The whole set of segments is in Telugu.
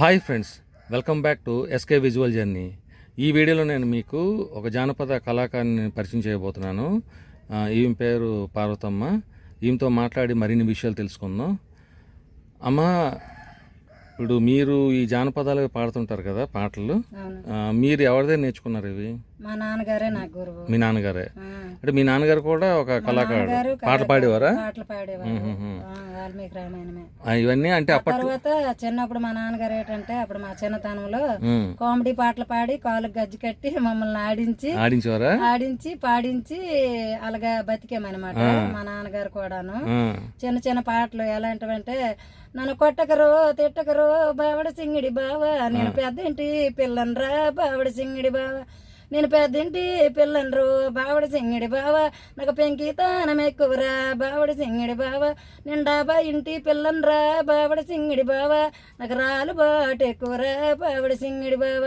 Hi friends welcome back to SK visual journey. ఈ వీడియోలో నేను మీకు ఒక జానపద కళాకారుని పరిచయం చేయబోతున్నాను. ఈమె పేరు పార్వతమ్మ. ఈమెతో మాట్లాడి మరిన్ని విషయాలు తెలుసుకుందాం. అమ్మ ఇప్పుడు మీరు ఈ జానపదాలు పాడుతుంటారు కదా పాటలు. మీరు ఎవరిదే నేర్చుకున్నారు ఇవి? మా నాన్నగారే నాకు గురువు. మీ నాన్నగారే. అంటే మీ నాన్నగారు కూడా ఒక కళాకారుడు. పాటలు పాడేవారా? పాటలు పాడేవారు. వాల్మీకి రామాయణమే. ఇవన్నీ అంటే తర్వాత చిన్నప్పుడు మా నాన్నగారు ఏంటంటే అప్పుడు మా చిన్నతనంలో కామెడీ పాటలు పాడి కాళ్ళకి గజ్జి కట్టి మమ్మల్ని ఆడించి ఆడించేవారా? ఆడించి పాడించి అలాగా బతికామన్నమాట మా నాన్నగారు కూడాను. చిన్న చిన్న పాటలు ఎలాంటివంటే నన్ను కొట్టకరు తిట్టకరు బావడ సింగిడి బావ నేను పెద్దింటి పిల్లనరా బావడ సింగిడి బావ. నేను పెద్దింటి పిల్లనరు బావడ సింగిడి బావ. నాకు పెంకితానం ఎక్కువరా బావడ సింగిడి బావ. నేను డాబా ఇంటి పిల్లనరా బావడ సింగిడి బావ. నాకు రాలు బాట ఎక్కువరా బావడ సింగిడి బావ.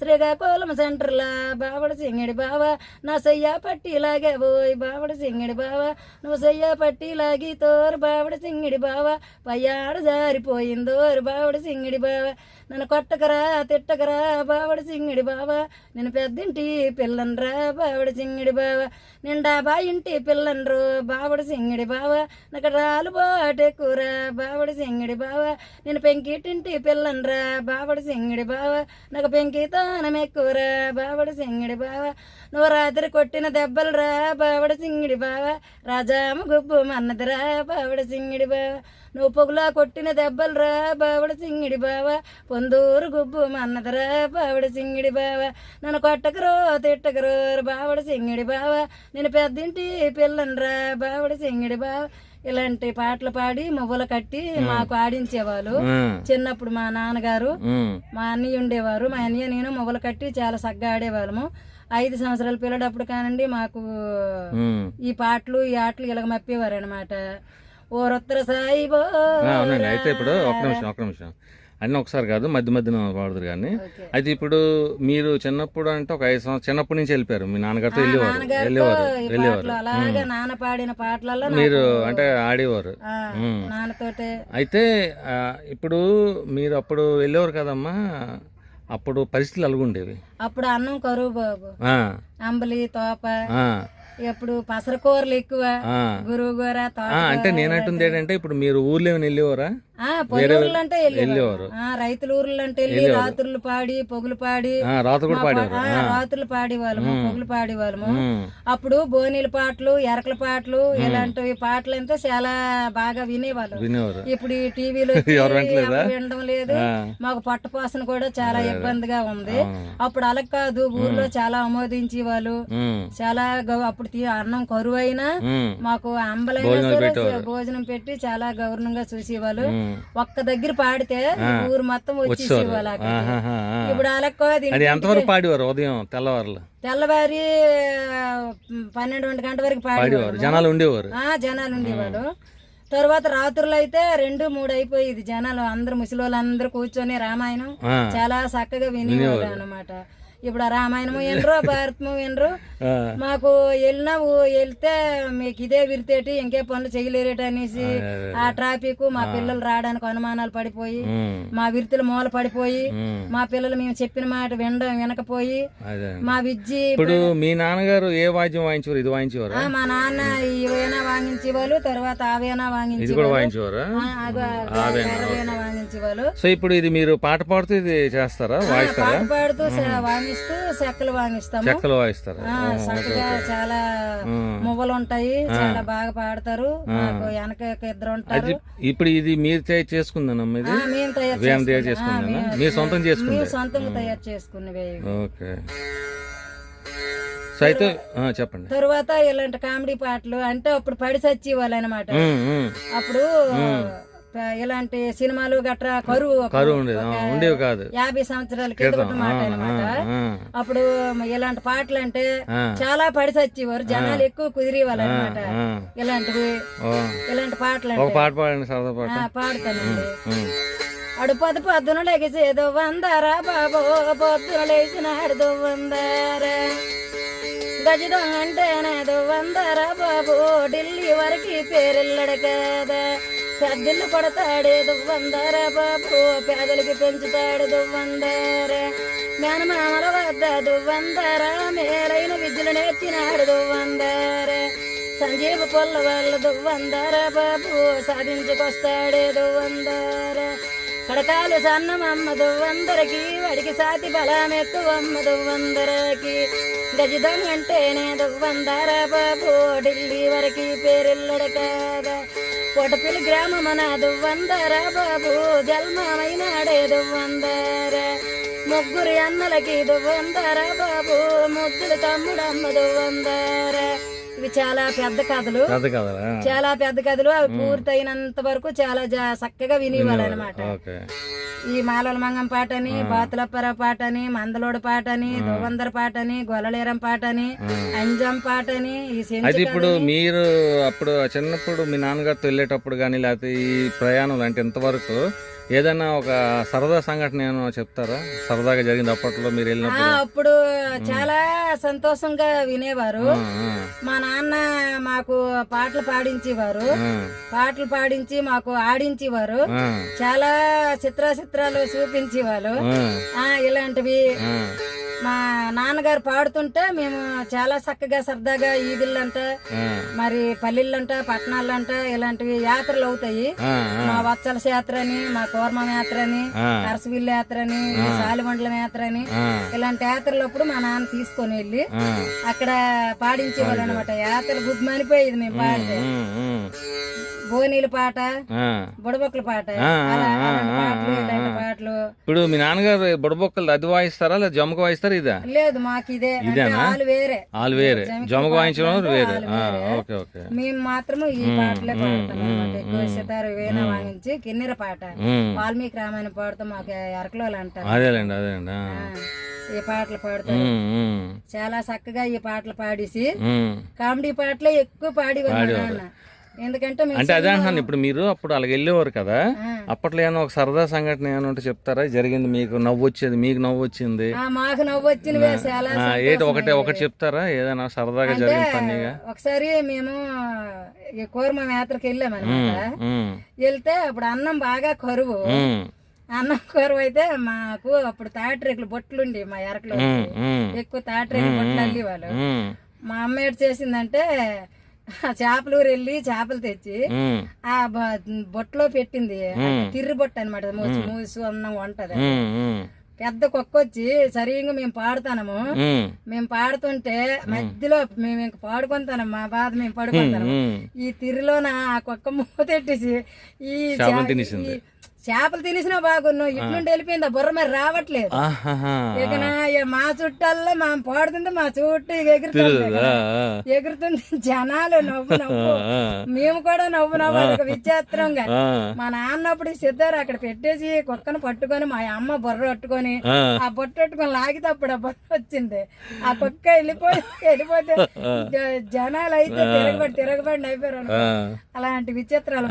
శ్రీకాకుళం సెంటర్లా బావడ సింగిడి బావ నా సయ్యా పట్టి లాగే పోయి బావడ సింగిడి బావ నువ్వు సయ్యా పట్టి లాగి తోరు బావడ సింగిడి బావ పయ్యాడ జారిపోయిందోరు బావడ సింగిడి బావ నన్ను కొట్టకరా తిట్టకరా బావడ సింగిడి బావ నేను పెద్దింటి పిల్లనరా బావడ సింగిడి బావ నిండా బా ఇంటి పిల్లనరు బావడ సింగిడి బావ నాకు రాలు బాటెక్కురా బావడ సింగిడి బావ నేను పెంకిటింటి పిల్లనరా బావడ సింగిడి బావ నాకు పెంకితో పెంకితానం ఎక్కువరా బావడు సింగిడి బావ. నువ్వు రాత్రి కొట్టిన దెబ్బలు రా బావడు సింగిడి బావ. రాజామ గుబ్బు మన్నదిరా బావడు సింగిడి బావ. నువ్వు పొగులా కొట్టిన దెబ్బలు రా బావడు సింగిడి బావ. పొందూరు గుబ్బు మన్నదిరా బావడు సింగిడి బావ. నన్ను కొట్టకరో తిట్టకరో బావడు సింగిడి బావ. నేను పెద్దింటి పిల్లనరా బావడు సింగిడి బావ. ఇలాంటి పాటలు పాడి మువ్వలు కట్టి మాకు ఆడించేవాళ్ళు. చిన్నప్పుడు మా నాన్నగారు మా అన్నయ్య ఉండేవారు మా అన్నయ్య నేను మొగలు కట్టి చాలా సగ్గా ఆడేవాళ్ళము. ఐదు సంవత్సరాల పిల్లడప్పుడు కానండి మాకు. ఈ పాటలు ఈ ఆటలు ఇలాగ మప్పేవారు అనమాట ఓరొత్తర సాయిబో ఆ, అవునండి. అయితే ఇప్పుడు ఒక నిమిషం ఒక నిమిషం. అన్నీ ఒకసారి కాదు మధ్య మధ్యన పాడుదురు కానీ. అయితే ఇప్పుడు మీరు చిన్నప్పుడు అంటే ఒక ఐదు సంవత్సరం చిన్నప్పటి నుంచి వెళ్ళిపోయారు. మీ నాన్నగారితో వెళ్ళేవారు వెళ్ళేవారు వెళ్ళేవారు. నాన్న పాడిన పాటలలో మీరు అంటే ఆడేవారు. అయితే ఇప్పుడు మీరు అప్పుడు వెళ్ళేవారు కదమ్మా అప్పుడు పరిస్థితులు అలాగుండేవి అప్పుడు అన్నం కరువు బాబు. ఆ, అంబలి తోప. ఎప్పుడు పసరకూరలు ఎక్కువ. గురువు కూర ఆ, అంటే నేనంటుంది ఏంటంటే ఇప్పుడు మీరు ఊర్లో ఏమైనా వెళ్ళేవారా? అంటే వెళ్ళేవారు. రైతుల ఊర్లు అంటే వెళ్ళి రాత్రులు పాడి పొగులు పాడి. రాత్రులు పాడేవాళ్ళము పొగులు పాడేవాళ్ళము. అప్పుడు బోనీల పాటలు ఎరకల పాటలు ఇలాంటివి పాటలు అంటే చాలా బాగా వినేవాళ్ళు. ఇప్పుడు ఈ టీవీలో? వినడం లేదు. మాకు పట్టపోసన కూడా చాలా ఇబ్బందిగా ఉంది. అప్పుడు అలా కాదు ఊర్లో చాలా ఆమోదించే వాళ్ళు చాలా అప్పుడు అన్నం కరువు అయినా మాకు అంబలైనా భోజనం పెట్టి చాలా గౌరవంగా చూసేవాళ్ళు. ఒక్క దగ్గర పాడితే ఊరు మొత్తం వచ్చేసేవాళ్ళు ఆ. ఇప్పుడు అలా అది ఎంతవరకు పాడేవారు ఉదయం? తెల్లవారులు. తెల్లవారి ఆ, పన్నెండు ఒంటి గంట వరకు పాడేవారు. జనాలు ఉండేవారు. ఆ జనాలు ఉండేవాళ్ళు తర్వాత రాత్రులు అయితే రెండు మూడు అయిపోయేది జనాలు. అందరు ముసలి అందరూ కూర్చొని రామాయణం చాలా చక్కగా వినేవారు. అన్నమాట. ఇప్పుడు రామాయణము వినరు భారతము వినరు మాకు వెళ్ళినా వెళ్తే మీకు ఇదే విరితేటి ఇంకే పనులు చేయలేరేటి అనేసి ఆ ట్రాఫిక్ మా పిల్లలు రావడానికి అనుమానాలు పడిపోయి మా విరుతులు మూల పడిపోయి మా పిల్లలు మేము చెప్పిన మాట వినడం వినకపోయి మా విద్య ఇప్పుడు మీ నాన్నగారు ఏ వాద్యం వాయించేవారు? ఇది వాయించేవారా? మా నాన్న ఇవైనా వాంగించేవాళ్ళు తర్వాత ఆవేనా వాయించేవారా? సో ఇప్పుడు ఇది మీరు పాట పాడుతూ ఇది చేస్తారా? వాయిస్తారా? పాట పాడుతూ వాంగిస్తూ చెక్కలు వాంగిస్తాము. చెక్కలు వాయిస్తారా. చక్కగా చాలా. మువ్వలు ఉంటాయి. చాలా బాగా పాడతారు. వెనక ఇద్దరు ఉంటారు. ఇప్పుడు ఇది మీరు తయారు చేసుకుందనమ్మా ఇది? మేము తయారు చేసుకున్నాం. మేము- మీరు సొంతం చేసుకుంది. మేము సొంతంగా తయారు చేసుకున్నవి ఓకే. సో అయితే ఆ, చెప్పండి. తరువాత ఇలాంటి కామెడీ పాటలు అంటే అప్పుడు పడి చచ్చేవాళ్ళు అనమాట. అప్పుడు ఇలాంటి సినిమాలు గట్రా కరువు ఉండేవి కాదు. యాభై సంవత్సరాల కిందటి మాట అనమాట అప్పుడు ఇలాంటి పాటలు అంటే. చాలా పడి చచ్చేవారు జనాలు ఎక్కువ కుదిరేవాళ్ళు అనమాట. ఇలాంటివి. ఇలాంటి పాటలు ఒక అంటే పాట. పాడండి పాడతానండి. అడు పొద్దు పొద్దున లెగిసేదో వందారా బాబో పొద్దున లేచినాడు వందారా గజదొంగ అంటేనేదో వందారా బాబు ఢిల్లీ వరకు పేరెళ్ళడు కదా? పెద్దలు పడతాడే దువ్వందారా బాబు. పేదలకి పెంచుతాడు దువ్వందార. మేనమామల వద్ద దువ్వందారా. మేలైన విద్యలు నేర్చినాడు దువ్వందార. సంజీవ పొల్ల వాళ్ళ దువ్వందార బాబు. సాధించుకొస్తాడే దువ్వందార. కడకాలు సన్నమమ్మ దువ్వందరకి. వాడికి సాతి బలమెత్తువమ్మ దువ్వందరకి. గజదం అంటేనే దువ్వందారా బాబు. ఢిల్లీ వరకి పేరెళ్ళడు కాదా. కోటపిల్లి గ్రామమన దువ్వందార బాబు జల్మమైనాడే దువ్వందార ముగ్గురు అన్నలకి దువ్వందార బాబు ముద్దులు తమ్ముడమ్మ దువ్వందార ఇవి చాలా పెద్ద కథలు. చాలా పెద్ద కథలు. అవి పూర్తయినంత వరకు చాలా చక్కగా వినేవాళ్ళనమాట ఓకే. ఈ మాలల మంగం పాటని బాతులప్పర పాటని మందలోడు పాటని దువ్వందర పాటని గొల్లలేరం పాటని అంజం పాటని ఈ సెంచు అయితే ఇప్పుడు మీరు అప్పుడు చిన్నప్పుడు మీ నాన్నగారితో వెళ్ళేటప్పుడు కానీ లేకపోతే ఈ ప్రయాణం అంటే ఇంతవరకు ఏదైనా ఒక సరదా సంఘటన ఏమో చెప్తారా? సరదాగా జరిగింది అప్పట్లో మీరు ఆ, వెళ్ళినప్పుడు? అప్పుడు చాలా సంతోషంగా వినేవారు. మా నాన్న మాకు పాటలు పాడించేవారు. పాటలు పాడించి మాకు ఆడించేవారు. చాలా చిత్ర చిత్రాలు చూపించేవాళ్ళు ఆ ఇలాంటివి. మా నాన్నగారు పాడుతుంటే మేము చాలా చక్కగా సరదాగా ఈదిళ్ళంట మరి పల్లెళ్ళంట పట్టణాలంట ఇలాంటివి యాత్రలు అవుతాయి. మా వత్సల యాత్ర అని మా కూర్మం యాత్ర అని ఆ, నరసవిల్లి యాత్ర అని సాలిమండలం యాత్ర అని ఇలాంటి యాత్రలప్పుడు మా నాన్న తీసుకొని వెళ్ళి అక్కడ పాడించేవాళ్ళు అనమాట యాత్ర గుడ్ మనిపోయేది మేము పాడితే. బోనీల పాట. బుడబొక్కల పాట పాటలు ఇప్పుడు మీ నాన్నగారు బుడబొక్కలు అది వాయిస్తారా లేదా జమక వాయిస్తారా ఇదా? లేదు మాకు ఇదే ఇదేనా? ఆలు వేరే. వాళ్ళు వేరే. జమక వాయించడం వేరే. ఆలు. Okay okay. మేము మాత్రము ఈ పాటలే పాడతాం సితారు వీణ వాయించి కిన్నెర పాట. వాల్మీకి రామాయణ పాడుతాం మాకు అరకులో అంటారు. అదేలేండి అదేలేండి ఈ పాటలు పాడతారు చాలా చక్కగా ఈ పాటలు పాడేసి. కామెడీ పాటలే ఎక్కువ నాన్న. ఎందుకంటే అంటే అదే అంటున్నాను ఇప్పుడు మీరు అప్పుడు అలాగ వెళ్ళేవారు కదా. అప్పట్లో ఏమైనా ఒక సరదా సంఘటన ఏమైనా ఉంటే చెప్తారా? జరిగింది మీకు నవ్వు వచ్చేది మీకు నవ్వు వచ్చింది. మాకు నవ్వు ఆ, ఏంటి ఒకటి ఒకటి చెప్తారా? ఏదైనా సరదాగా జరిగిన పనిగా ఒకసారి మేము ఈ కూర్మ యాత్రకి వెళ్ళామన్నమాట వెళ్తే అప్పుడు అన్నం బాగా కరువు. అన్నం కరువు అయితే మాకు అప్పుడు తాటిరేకులు బొట్లుండి మా ఎరకలో ఎక్కువ తాటిరేకులు బొట్లు అల్లి వాళ్ళు మా అమ్మ ఏడు చేసిందంటే చేపలూరు వెళ్ళి చేపలు తెచ్చి ఆ బ- బొట్లో పెట్టింది. తిర్రి బొట్టు అనమాట మూసి మూసు అన్నం వంటది. పెద్ద కుక్క వచ్చి సరిగ్గా మేము పాడుతాము మేము పాడుతుంటే మధ్యలో మేము ఇంక పాడుకుంటాను మా బాధ మేము పడుకుంటాము. ఈ తిరిలోన ఆ కుక్క మూతెట్టేసి ఈ చేపలు తినేసినా బాగున్నావు. ఇటు నుండి వెళ్ళిపోయింది? బుర్ర మరి రావట్లేదు. ఇక మా చుట్టాల్లో మా పాడుతుంటే మా చుట్టూ ఎగురుతుంది ఎగురుతుంది. జనాలు నవ్వు నవ్వు. మేము కూడా నవ్వు నవ్వు. ఒక విచిత్రంగా. మా నాన్నప్పుడు సిద్ధారు అక్కడ పెట్టేసి కుక్కను పట్టుకొని మా అమ్మ బుర్ర పట్టుకొని ఆ, బొట్టు పట్టుకొని లాగితే అప్పుడు ఆ బొట్ట వచ్చింది. ఆ కుక్క వెళ్ళిపోయి వెళ్ళిపోతే జనాలు అయితే తిరగబడి తిరగబడి అయిపోయారు. అలాంటి విచిత్రాలు.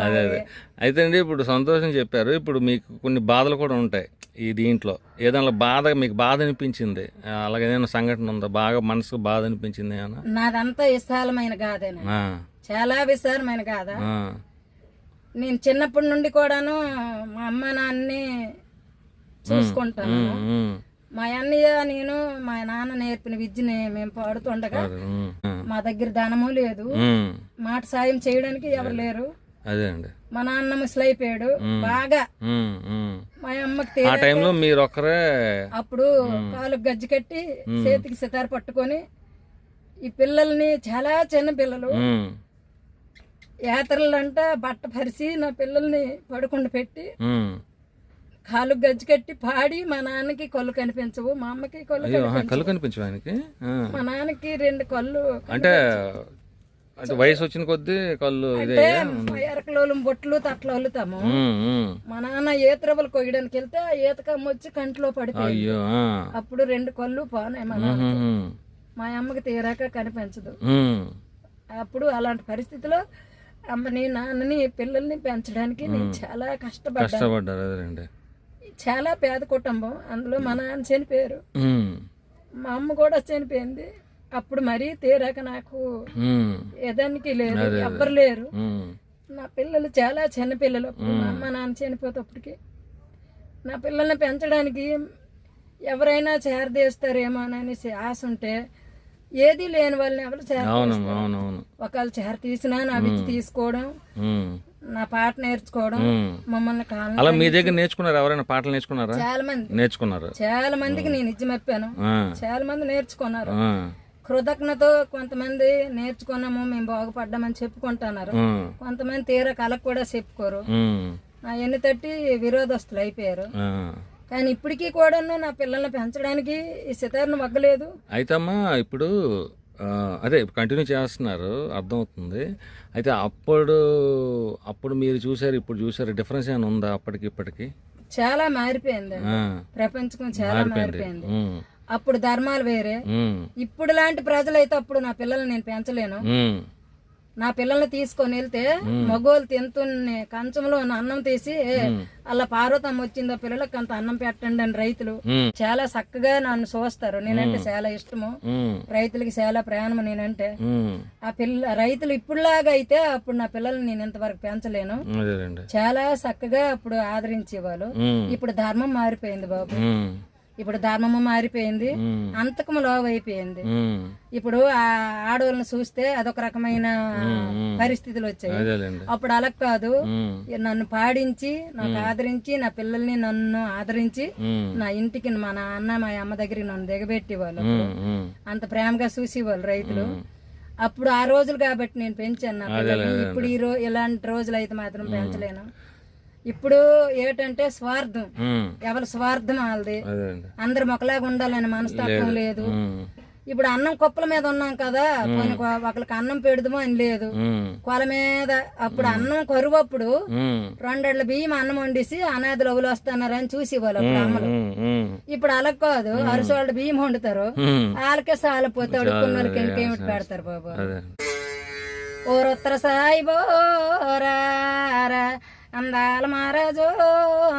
అయితే అండి ఇప్పుడు సంతోషం చెప్పారు. ఇప్పుడు మీకు కొన్ని బాధలు కూడా ఉంటాయి ఈ దీంట్లో. ఏదైనా బాధ మీకు బాధ అనిపించింది? అలాగే ఏదైనా సంఘటన ఉందా? బాగా మనసుకు బాధ అనిపించింది ఏమన్నా? నాదంతా విశాలమైన గాదేనా ఆ, చాలా విశాలమైన గాథ నేను చిన్నప్పటి నుండి కూడాను మా అమ్మ నాన్నని చూసుకుంటాను. మా అన్నయ్య నేను మా నాన్న నేర్పిన విద్యని మేము పాడుతుండగా మా దగ్గర ధనము లేదు. మాట సాయం చేయడానికి ఎవరు లేరు. అదే అండి. మా నాన్న ముసలైపోయాడు. బాగా. మా అమ్మకి ఆ టైంలో మీరు ఒక్కరే అప్పుడు కాలు గజ్జి కట్టి చేతికి సితారు పట్టుకొని ఈ పిల్లల్ని చాలా చిన్న పిల్లలు. యాత్రలంట బట్ట పరిసి నా పిల్లల్ని పడుకుండి పెట్టి. కాలు గజ్జి కట్టి పాడి మా నాన్నకి కళ్ళు కనిపించవు మా అమ్మకి కళ్ళు కనిపించవు. కళ్ళు కనిపించు ఆయనకి. మా నాన్నకి రెండు కళ్ళు అంటే అంటే వయసు వచ్చిన కొద్దీ కళ్ళు ఇదే బొట్లు తట్లు అల్లుతాము. ఉమ్, ఉమ్. మా నాన్న ఈతరవలు కొయ్యడానికి వెళ్తే ఆ ఈతకమ్మ వచ్చి కంట్లో ఆ. అప్పుడు రెండు కళ్ళు పోనాయి మా నాన్న మా అమ్మకి తీరాక కనిపించదు. అప్పుడు అలాంటి పరిస్థితిలో అమ్మని నాన్నని పిల్లల్ని పెంచడానికి నేను చాలా కష్టపడ్డాను. అదేనండి చాలా పేద కుటుంబం. అందులో మా నాన్న చనిపోయారు. మా అమ్మ కూడా చనిపోయింది. అప్పుడు మరీ తీరాక నాకు ఉమ్, ఏదానికి లేదు ఎవ్వరు లేరు. నా పిల్లలు చాలా చిన్న పిల్లలు. మా అమ్మ నాన్న చనిపోతప్పటికి నా పిల్లల్ని పెంచడానికి ఎవరైనా చేరదీస్తారేమో అని అనేసి ఆశ ఉంటే ఏది లేని వాళ్ళని ఎవరు చేర అవునమ్మా అవునవును. ఒకళ్ళు చేర తీసినా నా విద్య తీసుకోవడం నా పాట నేర్చుకోవడం. మమ్మల్ని కాలం అలా మీ దగ్గర నేర్చుకున్నారు? ఎవరైనా పాటలు నేర్చుకున్నారా? చాలా మంది. నేర్చుకున్నారు? చాలా మందికి నేను ఇచ్చిమప్పాను ఆ, చాలా మంది నేర్చుకున్నారు. కృతజ్ఞతో కొంతమంది నేర్చుకున్నాము మేము బాగుపడ్డామని చెప్పుకుంటున్నారు. కొంతమంది తీరా కళకు కూడా చెప్పుకోరు. ఎన్ని తట్టి విరోధస్తులు అయిపోయారు. కానీ ఇప్పటికీ కూడాను నా పిల్లల్ని పెంచడానికి ఈ సితార్ను మగ్గలేదు. అయితే అమ్మా ఇప్పుడు అదే కంటిన్యూ చేస్తున్నారు అర్థమవుతుంది. అయితే అప్పుడు అప్పుడు మీరు చూసారు ఇప్పుడు చూసారు డిఫరెన్స్ ఏమైనా ఉందా అప్పటికి ఇప్పటికి? చాలా మారిపోయింది ప్రపంచం చాలా మారిపోయింది. అప్పుడు ధర్మాలు వేరే. ఇప్పుడు లాంటి ప్రజలైతే అప్పుడు నా పిల్లల్ని నేను పెంచలేను. నా పిల్లల్ని తీసుకొని వెళ్తే మగోళ్ళు తింటున్న కంచంలో ఉన్న అన్నం తీసి "ఏ, అలా పార్వతమ్మ వచ్చిందో పిల్లలకు అంత అన్నం పెట్టండి అని రైతులు చాలా చక్కగా నన్ను చూస్తారు. నేనంటే చాలా ఇష్టము. రైతులకి చాలా ప్రాణము నేనంటే. ఆ పిల్ల రైతులు ఇప్పుడులాగా అయితే అప్పుడు నా పిల్లల్ని నేను ఇంతవరకు పెంచలేను. చాలా చక్కగా అప్పుడు ఆదరించేవాళ్ళు. ఇప్పుడు ధర్మం మారిపోయింది బాబు. ఇప్పుడు ధర్మము మారిపోయింది. అంతకము లోవ అయిపోయింది ఇప్పుడు ఆ ఆడవాళ్ళని చూస్తే అదొక రకమైన పరిస్థితులు వచ్చాయి. అప్పుడు అలా కాదు. నన్ను పాడించి నాకు ఆదరించి నా పిల్లల్ని నన్ను ఆదరించి నా ఇంటికి మా నాన్న మా అమ్మ దగ్గరికి నన్ను దిగబెట్టి వాళ్ళు ఉమ్, ఉమ్, అంత ప్రేమగా చూసేవాళ్ళు రైతులు. అప్పుడు ఆ రోజులు కాబట్టి నేను పెంచాను నా ఇప్పుడు ఈ రో ఇలాంటి రోజులు అయితే మాత్రం పెంచలేను. ఇప్పుడు ఏంటంటే స్వార్థం. ఎవరి స్వార్థం వాళ్ళది. అందరు మొక్కలాగా ఉండాలని మనస్తత్వం లేదు. ఇప్పుడు అన్నం కుప్పల మీద ఉన్నాం కదా ఒక- ఒకరికి అన్నం పెడదాము అని లేదు. కొల మీద అప్పుడు అన్నం కరువు అప్పుడు రెండేళ్ళ బియ్యం అన్నం వండిసి అనాథలు ఎవరు వస్తున్నారని చూసేవాళ్ళు అప్పుడు అమ్మలు. ఇప్పుడు అలా కాదు అరుసు వాళ్ళు బియ్యం వండుతారు. వాళ్ళకే సాలిపోతే అడుక్కున్న వాళ్ళకి ఇంకేమిటి పెడతారు బాబు? ఓరొత్తర సాయి బోరారా అందాల మహారాజు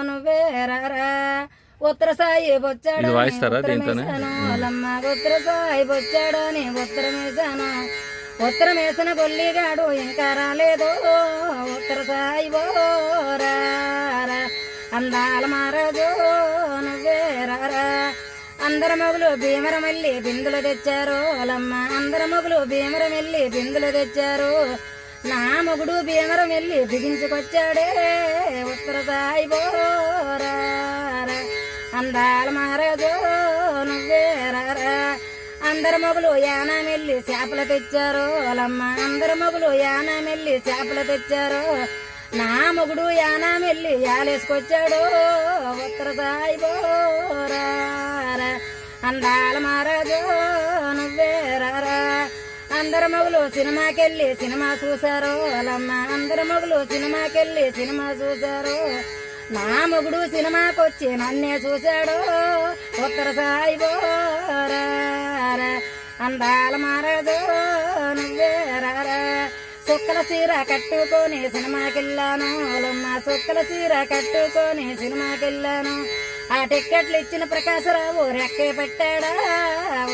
నువ్వేరారా ఉత్తర సాయి బొచ్చాడు ఇది వాయిస్తారా దీంతోనే? వాళ్ళమ్మ ఉత్తర సాయి బొచ్చాడని ఉత్తరం వేసాను ఉత్తరం వేసిన గొల్లిగాడు ఇంకా రాలేదు. ఉత్తర సాయి బోరారా అందాల మహారాజు నువ్వేరారా అందరు మొగులు భీమరం వెళ్ళి బిందులు తెచ్చారు. వాళ్ళమ్మ అందరు మొగులు భీమరం వెళ్ళి బిందులు తెచ్చారు. నా మొగుడు భీమరం వెళ్ళి బిగించుకొచ్చాడే. ఉత్తర సాయి బోరారా. అందాల మహారాజు నువ్వేరారా అందరు మొగులు యానా వెళ్ళి చేపలు తెచ్చారు. వాళ్ళమ్మ అందరు మొగులు యానా వెళ్ళి చేపలు తెచ్చారు. నా మొగుడు యానా వెళ్ళి యాలేసుకొచ్చాడు. ఉత్తర సాయి బోరారా. అందాల మహారాజు నువ్వేరారా అందరు మొగులు సినిమాకెళ్ళి సినిమా చూశారు? వాళ్ళమ్మ అందరు మొగులు సినిమాకెళ్ళి సినిమా చూశారు? నా మొగుడు సినిమాకొచ్చి నన్నే చూశాడు? ఉత్తర సాయి అందాల మారదు? నువ్వేరారా సుక్కల చీర కట్టుకొని సినిమాకెళ్ళాను. వాళ్ళమ్మ సుక్కల చీర కట్టుకొని సినిమాకెళ్ళాను. ఆ టిక్కెట్లు ఇచ్చిన ప్రకాశరావు రెక్కే పెట్టాడా?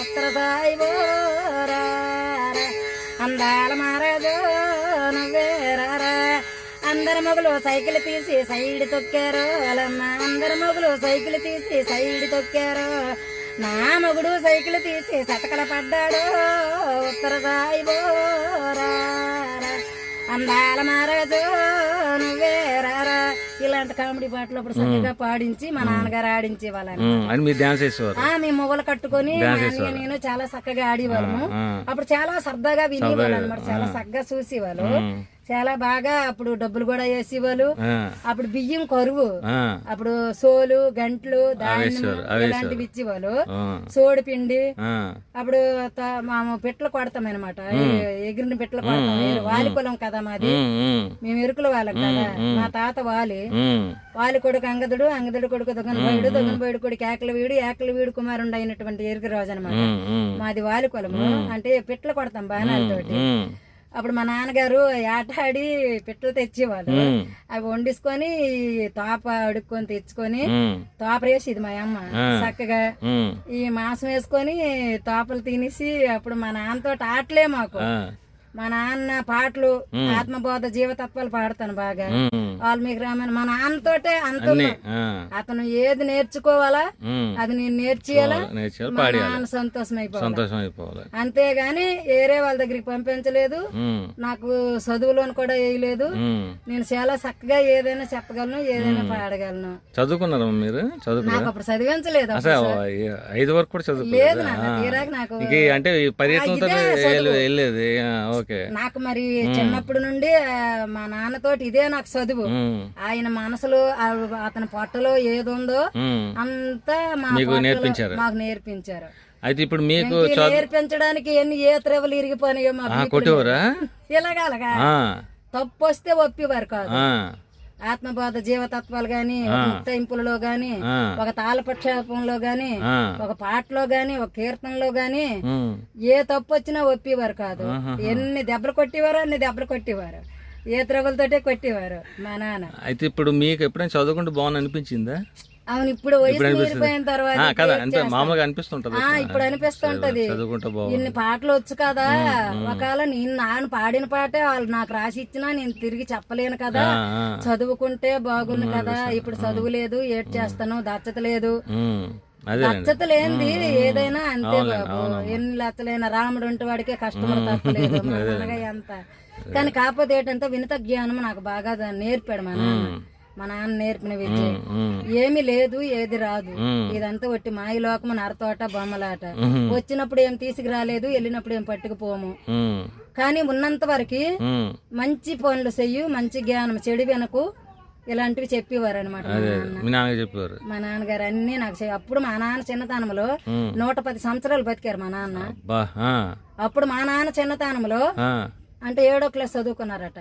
ఉత్తర సాయి బోరా అందాల మారదు నువ్వేరారా అందరు మొగలు సైకిల్ తీసి సైడ్ తొక్కారు. వాళ్ళమ్మ అందరు మొగలు సైకిల్ తీసి సైడ్ తొక్కారు. నా మొగుడు సైకిల్ తీసి సతకల పడ్డాడు. ఉత్తర సాయి అందాల మారదు నువ్వేరారా ఇలాంటి కామెడీ పాటలు అప్పుడు చక్కగా పాడించి మా నాన్నగారు ఆడించే వాళ్ళని మీరు డాన్స్ చేసేవారు. ఆ మేము మొగలు కట్టుకొని నేను చాలా చక్కగా ఆడేవాళ్ళము. అప్పుడు చాలా సరదాగా వినేవాళ్ళు అనమాట చాలా చక్కగా చూసేవాళ్ళు. చాలా బాగా అప్పుడు డబ్బులు కూడా వేసేవాళ్ళు. అప్పుడు బియ్యం కరువు. అప్పుడు సోలు గంట్లు ఇలాంటివి ఇచ్చేవాళ్ళు. సోడి పిండి. అప్పుడు మేము పిట్టలు కొడతాం అనమాట ఎగిరిన పిట్టలు కొడతాం. వాలి పొలం కదా మాది. మేము ఎరుకుల వాళ్ళం కదా. మా. తాత వాలి. వాలి కొడుకు అంగదుడు అంగదుడు కొడుకు దొంగనబోయుడు దొంగనబోయుడు కొడుకు ఏకల వీడు ఏకల వీడు కుమారుండు అయినటువంటి ఎరుకు రాజు అనమాట మాది వాలి కులము అంటే పిట్టలు కొడతాం బాణాలతోటి. అప్పుడు మా నాన్నగారు ఆటాడి పిట్టలు తెచ్చేవాళ్ళు. అవి వండిసుకొని తోప అడుక్కొని తెచ్చుకొని తోప వేసేది మా అమ్మ చక్కగా ఈ మాంసం వేసుకొని తోపలు తినేసి అప్పుడు మా నాన్నతో ఆటలే మాకు. మా నాన్న పాటలు ఆత్మబోధ జీవతత్వాలు పాడతాను బాగా. వాల్మీకి రామాయణ మా నాన్నతోటే అంత అతను ఏది నేర్చుకోవాలా అది నేను నేర్చేయాలా? మా నాన్న సంతోషం అయిపోవాలి. అంతేగాని వేరే వాళ్ళ దగ్గరికి పంపించలేదు. నాకు చదువులోని కూడా వేయలేదు. నేను చాలా చక్కగా ఏదైనా చెప్పగలను ఏదైనా పాడగలను. చదువుకున్నారా మీరు? నాకు అప్పుడు చదివించలేదు ఐదు వరకు కూడా లేదు నాన్న తీరాక నాకు ఇంక అంటే పర్యటనతో నాకు మరి చిన్నప్పటి నుండి మా నాన్నతోటి ఇదే నాకు చదువు. ఆయన మనసులో అతని పొట్టలో ఏది ఉందో ఉమ్. అంతా మీకు నేర్పించారు. మాకు నేర్పించారు. అయితే ఇప్పుడు మీకు నేర్పించడానికి ఎన్ని ఏ త్రెవలు ఇరిగిపోయినాయో మా ఆ, కొట్టేవారా? ఇలాగలగా ఆ, తప్పు వస్తే ఒప్పివారు కాదు. ఆత్మబోధ జీవతత్వాలు గాని ముక్తాయింపులలో గాని ఒక తాళపక్షేపంలో గాని ఒక పాటలో గాని ఒక కీర్తనలో గాని ఏ తప్పు వచ్చినా ఒప్పివారు కాదు. ఎన్ని దెబ్బలు కొట్టేవారు అన్ని దెబ్బలు కొట్టేవారు. ఏ త్రగులతోటే కొట్టేవారు మా నాన్న. అయితే ఇప్పుడు మీకు ఎప్పుడైనా చదువుకుంటే బాగుంది అనిపించిందా? అవును ఇప్పుడు వయసు తర్వాత కదా మామూలుగా అనిపిస్తుంటది. ఇప్పుడు అనిపిస్తుంటది. ఇన్ని పాటలు వచ్చు కదా ఒకవేళ నేను నాన్న పాడిన పాటే వాళ్ళు నాకు రాసి ఇచ్చినా నేను తిరిగి చెప్పలేను కదా. చదువుకుంటే బాగుంది కదా. ఇప్పుడు చదువు లేదు ఏడ్ చేస్తాను దచ్చత లేదు. ఉమ్, అదే దచ్చత లేనిది ఏదైనా అంతే బాబు. ఎన్ని లచ్చలైన రాముడు ఉంటే వాడికే తప్పలేదు. ఎంత. కానీ కాకపోతే ఏంటంటే వినత జ్ఞానం నాకు బాగా నేర్పాడు మా నాన్న. మా నాన్న నేర్పిన విద్య. ఏమి లేదు ఏది రాదు. ఇదంతా ఒట్టి మాయలోకము నరతోట బొమ్మలాట. వచ్చినప్పుడు ఏం తీసుకురాలేదు వెళ్ళినప్పుడు ఏం పట్టుకుపోము. కానీ ఉన్నంత వరకు. మంచి పనులు చెయ్యు మంచి జ్ఞానం చెడు వెనకు ఇలాంటివి చెప్పేవారు అనమాట మా నాన్నగారు అన్ని నాకు అప్పుడు మా నాన్న చిన్నతనంలో. నూట పది సంవత్సరాలు బతికారు మా నాన్న. అప్పుడు మా నాన్న చిన్నతనంలో అంటే ఏడో క్లాస్ చదువుకున్నారట.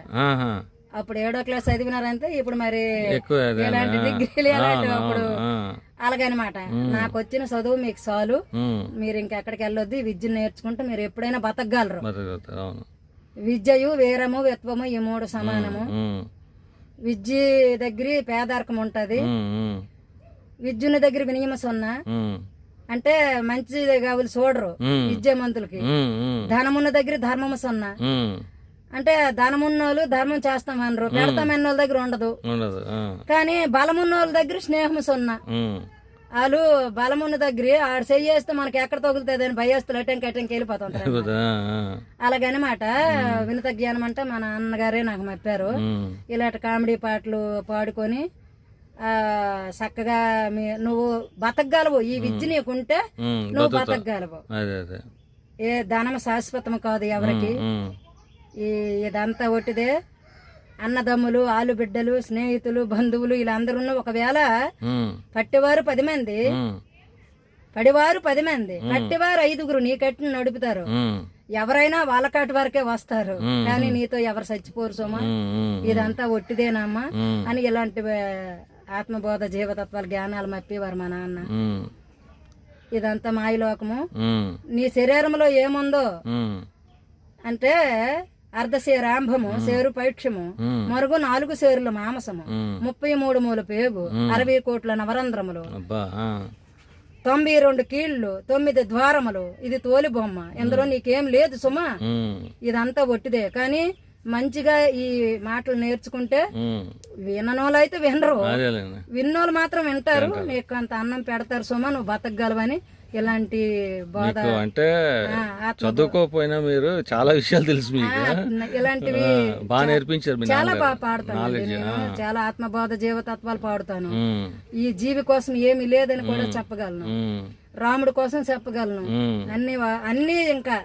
అప్పుడు ఏడో క్లాస్ చదివినారంటే ఇప్పుడు మరి ఇలాంటి డిగ్రీలు ఎలాంటివి అప్పుడు అలాగనమాట. నాకు వచ్చిన చదువు మీకు చాలు. మీరు ఇంకెక్కడికి వెళ్ళొద్దు విద్య నేర్చుకుంటే మీరు ఎప్పుడైనా బతకగలరు. విద్యయు వీరము విత్వము ఈ మూడు సమానము. విద్య దగ్గర పేదరికం ఉంటది. విద్యుని దగ్గర వినియమ సున్నా. అంటే మంచి కావులు చూడరు. విద్యామంతులకి ధనమున్న దగ్గర ధర్మము సున్నా. అంటే ధనమున్నోళ్ళు ధర్మం చేస్తామనరు పెడతామన్న వాళ్ళ దగ్గర ఉండదు. కానీ బలమున్న వాళ్ళ దగ్గర స్నేహం సున్నా. వాళ్ళు బలమున్న దగ్గర ఆడ చెయ్యేస్తే మనకి ఎక్కడ తగులుతుంది అని భయస్తులు అటెంకి అటెంకి వెళ్ళిపోతుంటారు అలాగనమాట. వినత జ్ఞానం అంటే మా నాన్నగారే నాకు మప్పారు. ఇలాంటి కామెడీ పాటలు పాడుకొని ఆ చక్కగా నువ్వు బతకగలవు. ఈ విద్య నీకుంటే నువ్వు. బతకగలవు. ఏ ధనం శాశ్వతం కాదు ఎవరికి. ఈ ఇదంతా ఒట్టిదే. అన్నదమ్ములు ఆలు బిడ్డలు స్నేహితులు బంధువులు వీళ్ళందరూ ఒకవేళ ఉమ్, పట్టేవారు పది మంది. పడివారు పది మంది. పట్టేవారు ఐదుగురు నీ కట్టిన నడుపుతారు. ఎవరైనా వాళ్ళ కాటి వరకే వస్తారు. కానీ నీతో ఎవరు చచ్చిపోరు సోమా. ఇదంతా ఒట్టిదేనమ్మా. అని ఇలాంటి ఆత్మబోధ జీవతత్వాల జ్ఞానాలు మప్పేవారు మా నాన్న. ఇదంతా మాయలోకము. నీ శరీరంలో ఏముందో అంటే అర్ధశేరాంభము సేరు పైక్షము మరుగు నాలుగు సేరుల మాంసము. ముప్పై మూడు మూల పేగు అరవై కోట్ల నవరంధ్రములు తొంభై రెండు కీళ్ళు తొమ్మిది ద్వారములు ఇది తోలి బొమ్మ ఇందులో నీకేం లేదు సుమా. ఇదంతా ఒట్టిదే కానీ మంచిగా ఈ మాటలు నేర్చుకుంటే విననోళ్ళు అయితే వినరు. విన్నోళ్ళు మాత్రం వింటారు. నీకు అంత అన్నం పెడతారు సుమా నువ్వు బతకగలవని. ఇలాంటి బోధ? మీకు అంటే చదువుకోకపోయినా మీరు చాలా విషయాలు తెలుసు మీకు. ఇలాంటివి బాగా నేర్పించారు మీ చాలా. బాగా పాడతాను చాలా ఆత్మబోధ జీవతత్వాలు పాడుతాను. ఈ జీవి కోసం ఏమీ లేదని కూడా చెప్పగలను. రాముడి కోసం చెప్పగలను. అన్ని అన్ని ఇంకా